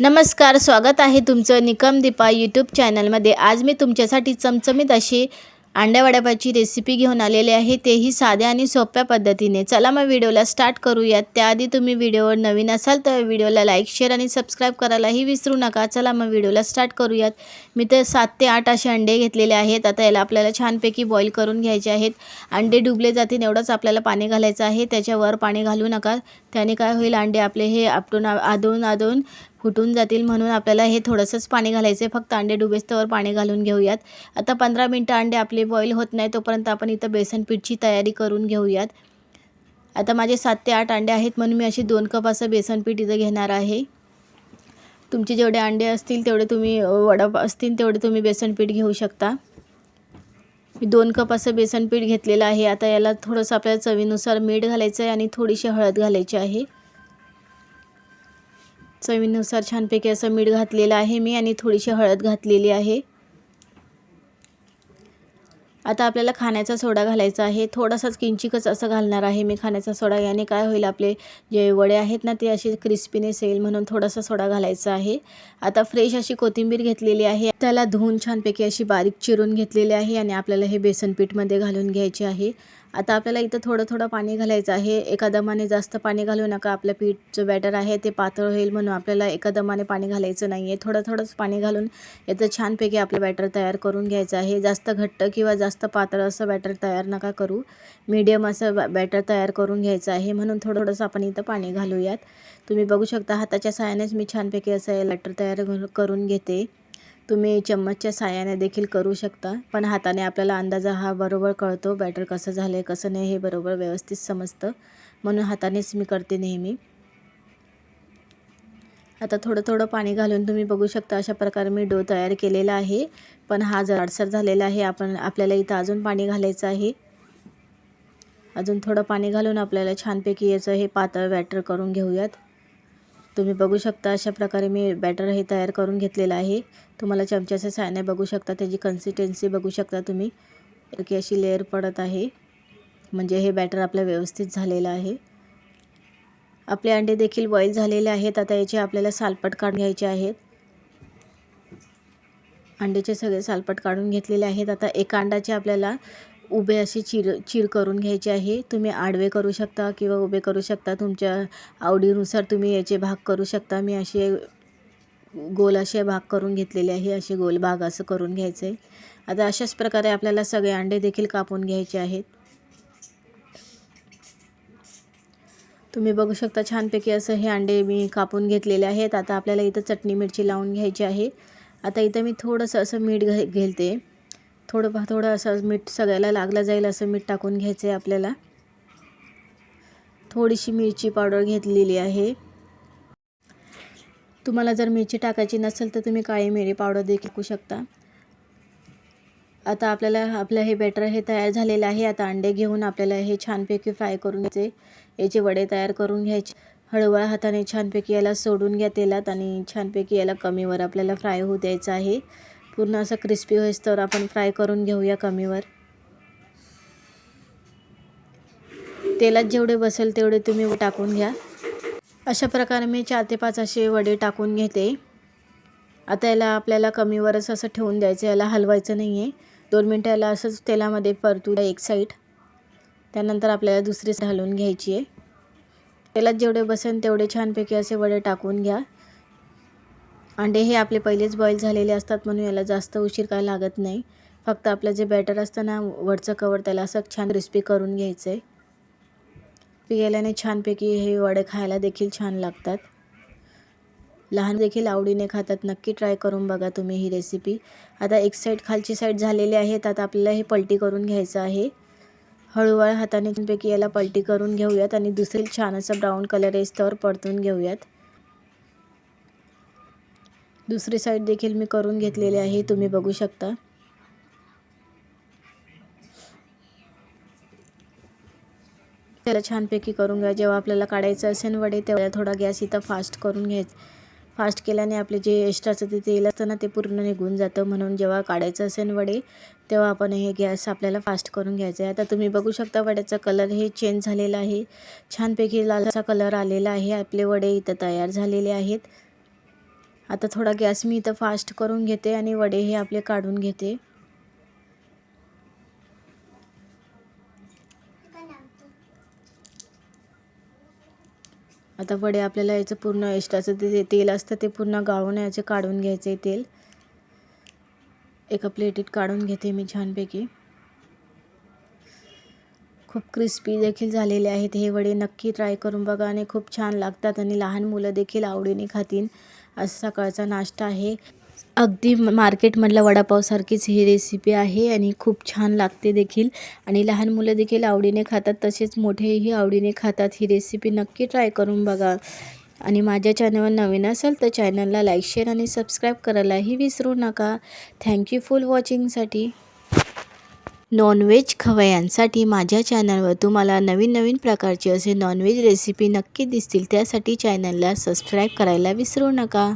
नमस्कार स्वागत आहे तुमचं निकम दीपा यूट्यूब चॅनलमध्ये आज मी तुमच्यासाठी चमचमीत अशी अंड्यावड्यापाची रेसिपी घेऊन आलेली आहे. तेही साध्या आणि सोप्या पद्धतीने. चला मग व्हिडिओला स्टार्ट करूयात. त्याआधी तुम्ही व्हिडिओवर नवीन असाल तर व्हिडिओला लाईक शेअर आणि सबस्क्राईब करायलाही विसरू नका. चला मग व्हिडिओला स्टार्ट करूयात. मी तर सात ते आठ असे अंडे घेतलेले आहेत. आता याला आपल्याला छानपैकी बॉईल करून घ्यायचे आहेत. अंडे डुबले जातील एवढंच आपल्याला पाणी घालायचं आहे. त्याच्यावर पाणी घालू नका. त्याने काय होईल अंडे आपले हे आपटून आदळून आदळून फुटून जातील म्हणून आपल्याला हे थोडंसंच पाणी घालायचं आहे. फक्त अंडे डुबेस्तवर पाणी घालून घेऊयात. आता पंधरा मिनटं अंडे आपले बॉईल होत नाही तोपर्यंत आपण इथं बेसन पीठची तयारी करून घेऊयात. आता माझे सात ते आठ अंडे आहेत म्हणून मी अशी दोन कप असं बेसन पीठ इथं घेणार आहे. तुमचे जेवढे अंडे असतील तेवढे तुम्ही वडप असतील तेवढे तुम्ही बेसन पीठ घेऊ शकता. मी दोन कप असं बेसन पीठ घेतलेलं आहे. आता याला थोडंसं आपल्याला चवीनुसार मीठ घालायचं आहे आणि थोडीशी हळद घालायची आहे. चवीनुसार छानपैकी असं मीठ घातलेलं आहे मी आणि थोडीशी हळद घातलेली आहे. आता आपल्याला खाण्याचा सोडा घालायचा आहे. थोडासाच किंचिकच असं घालणार आहे मी खाण्याचा सोडा. याने काय होईल आपले जे वडे आहेत ना ते असे क्रिस्पीनेस येईल म्हणून थोडासा सोडा घालायचा आहे. आता फ्रेश अशी कोथिंबीर घेतलेली आहे. त्याला धुवून छानपैकी अशी बारीक चिरून घेतलेली आहे आणि आपल्याला हे बेसन पीठमध्ये घालून घ्यायचे आहे. आता आपल्याला इथं थोडं थोडं पाणी घालायचं आहे. एका दमाने जास्त पाणी घालू नका. आपलं पीठचं बॅटर आहे ते पातळ होईल म्हणून आपल्याला एका दमाने पाणी घालायचं नाही आहे थोडं थोडंच पाणी घालून याचं छानपैकी आपलं बॅटर तयार करून घ्यायचं आहे. जास्त घट्ट किंवा जास्त पातळ असं बॅटर तयार नका करू. मीडियम असं बॅटर तयार करून घ्यायचं आहे. म्हणून थोडं थोडंसं आपण इथं पाणी घालूयात. तुम्ही बघू शकता हाताच्या साहाय्यानेच मी छानपैकी असं बॅटर तयार करून घेते. तुम्ही चम्मचच्या साह्याने देखील करू शकता. पण हाताने आपल्याला अंदाजा हा बरोबर कळतो बॅटर कसं झालं आहे कसं नाही हे बरोबर व्यवस्थित समजतं. म्हणून हातानेच मी करते नेहमी. आता थोडं थोडं पाणी घालून तुम्ही बघू शकता अशा प्रकारे मी डो तयार केलेला आहे. पण हा जाडसर झालेला आहे आपण आपल्याला इथं अजून पाणी घालायचं आहे. अजून थोडं पाणी घालून आपल्याला छानपैकी याचं हे पातळ बॅटर करून घेऊयात. तुम्ही बघू शकता अशा प्रकारे मी बॅटर हे तयार करून घेतलेलं आहे. तुम्हाला चमच्याच्या साहाय्याने बघू शकता त्याची कन्सिस्टन्सी बघू शकता तुम्ही. की अशी लेअर पडत आहे. म्हणजे हे बॅटर आपलं व्यवस्थित झालेलं आहे. आपले अंडे देखील बॉईल झालेले आहेत. आता याचे आपल्याला सालपट काढून घ्यायचे आहेत. अंड्याचे सगळे सालपट काढून घेतलेले आहेत. आता एका अंडाचे आपल्याला उभे असे चिर चिर करून घ्यायचे आहे. तुम्ही आडवे करू शकता किंवा उभे करू शकता. तुमच्या आवडीनुसार तुम्ही याचे भाग करू शकता. मी असे गोल असे भाग करून घेतलेले आहे. असे गोल भाग असं करून घ्यायचं. आहे आता अशाच प्रकारे आपल्याला सगळे अंडे देखील कापून घ्यायचे आहेत. तुम्ही बघू शकता छानपैकी असं हे अंडे मी कापून घेतलेले आहेत. आता आपल्याला इथं चटणी मिरची लावून घ्यायची आहे. आता इथं मी थोडंसं असं मीठ घे घेलते. थोडं थोडं असं मीठ सगळ्याला लागलं जाईल असं मीठ टाकून घ्यायचं आहे आपल्याला. थोडीशी मिरची पावडर घेतलेली आहे. तुम्हाला जर मिरची टाकायची नसेल तर तुम्ही काळी मिरी पावडर देखील टाकू शकता. आता आपल्याला आपलं हे बॅटर हे तयार झालेलं आहे. आता अंडे घेऊन आपल्याला हे छानपैकी फ्राय करून घ्यायचे. याचे वडे तयार करून घ्यायचे. हळूहळू हाताने छानपैकी याला सोडून घ्या तेलात आणि छानपैकी याला कमीवर आपल्याला फ्राय होऊ द्यायचं आहे. पूर्ण असं क्रिस्पी होईस तर आपण फ्राय करून घेऊया कमीवर. तेलात जेवढे बसेल तेवढे तुम्ही टाकून घ्या. अशा प्रकारे मी चार ते पाच असे वडे टाकून घेते. आता याला आपल्याला कमीवरच असं ठेवून द्यायचं याला हलवायचं नाही आहे दोन मिनटं याला असंच तेलामध्ये परतू द्या एक साईड त्यानंतर आपल्याला दुसरी हलवून घ्यायची आहे. तेलात जेवढे बसेल तेवढे छानपैकी असे वडे टाकून घ्या. अंडे हे आपले पहिलेच बॉईल झालेले असतात म्हणून याला जास्त उशीर काय लागत नाही. फक्त आपलं जे बॅटर असतं ना वरचं कवर त्याला असं छान क्रिस्पी करून घ्यायचं आहे पियाल्याने छानपैकी हे वडे खायला देखील छान लागतात. लहान देखील आवडीने खातात. नक्की ट्राय करून बघा तुम्ही ही रेसिपी आता एक साईड खालची साईड झालेली आहे आता आपल्याला हे पलटी करून घ्यायचं आहे. हळूहळू हाताने छानपैकी याला पलटी करून घेऊयात आणि दुसरी छान असं ब्राऊन कलर येस्तवर परतून घेऊयात. दुसरी साईड देखील मी करून घेतलेली आहे तुम्ही बघू शकता. त्याला छानपैकी करून घ्या. जेव्हा आपल्याला काढायचं असेल वडे तेव्हा थोडा गॅस इथं फास्ट करून घ्यायचं फास्ट केल्याने आपले जे एक्स्ट्राचं ते तेल असतं ना ते पूर्ण निघून जातं. म्हणून जेव्हा काढायचं असेल वडे तेव्हा आपण हे गॅस आपल्याला फास्ट करून घ्यायचं आहे. आता तुम्ही बघू शकता वड्याचा कलर हे चेंज झालेला आहे. छानपैकी लालचा कलर आलेला आहे. आपले वडे इथं तयार झालेले आहेत. आता थोडा गॅस मी इथं फास्ट करून घेते आणि वडे हे आपले काढून घेते. आता वडे आपल्याला याचं पूर्ण एक्स्ट्राचं ते तेल असतं ते पूर्ण गाळून याचे काढून घ्यायचे तेल. एका प्लेटीत काढून घेते मी छानपैकी. खूप क्रिस्पी देखील झालेले आहेत. हे वडे नक्की ट्राय करून बघा आणि खूप छान लागतात आणि लहान मुलं देखील आवडीने खातील. असा सकाळचा नाश्ता आहे. अगदी मार्केटमधल्या वडापावसारखीच ही रेसिपी आहे आणि खूप छान लागते देखील. आणि लहान मुलं देखील आवडीने खातात तसेच मोठेही आवडीने खातात. ही रेसिपी नक्की ट्राय करून बघा. आणि माझ्या चॅनलवर नवीन असेल तर चॅनलला लाईक शेअर आणि सबस्क्राईब करायलाही विसरू नका. थँक्यू फॉर वॉचिंगसाठी नॉनव्हेज खवयांसाठी माझ्या चॅनलवर तुम्हाला नवीन नवीन प्रकारचे असे नॉनव्हेज रेसिपी नक्की दिसतील. त्यासाठी चॅनलला सबस्क्राईब करायला विसरू नका.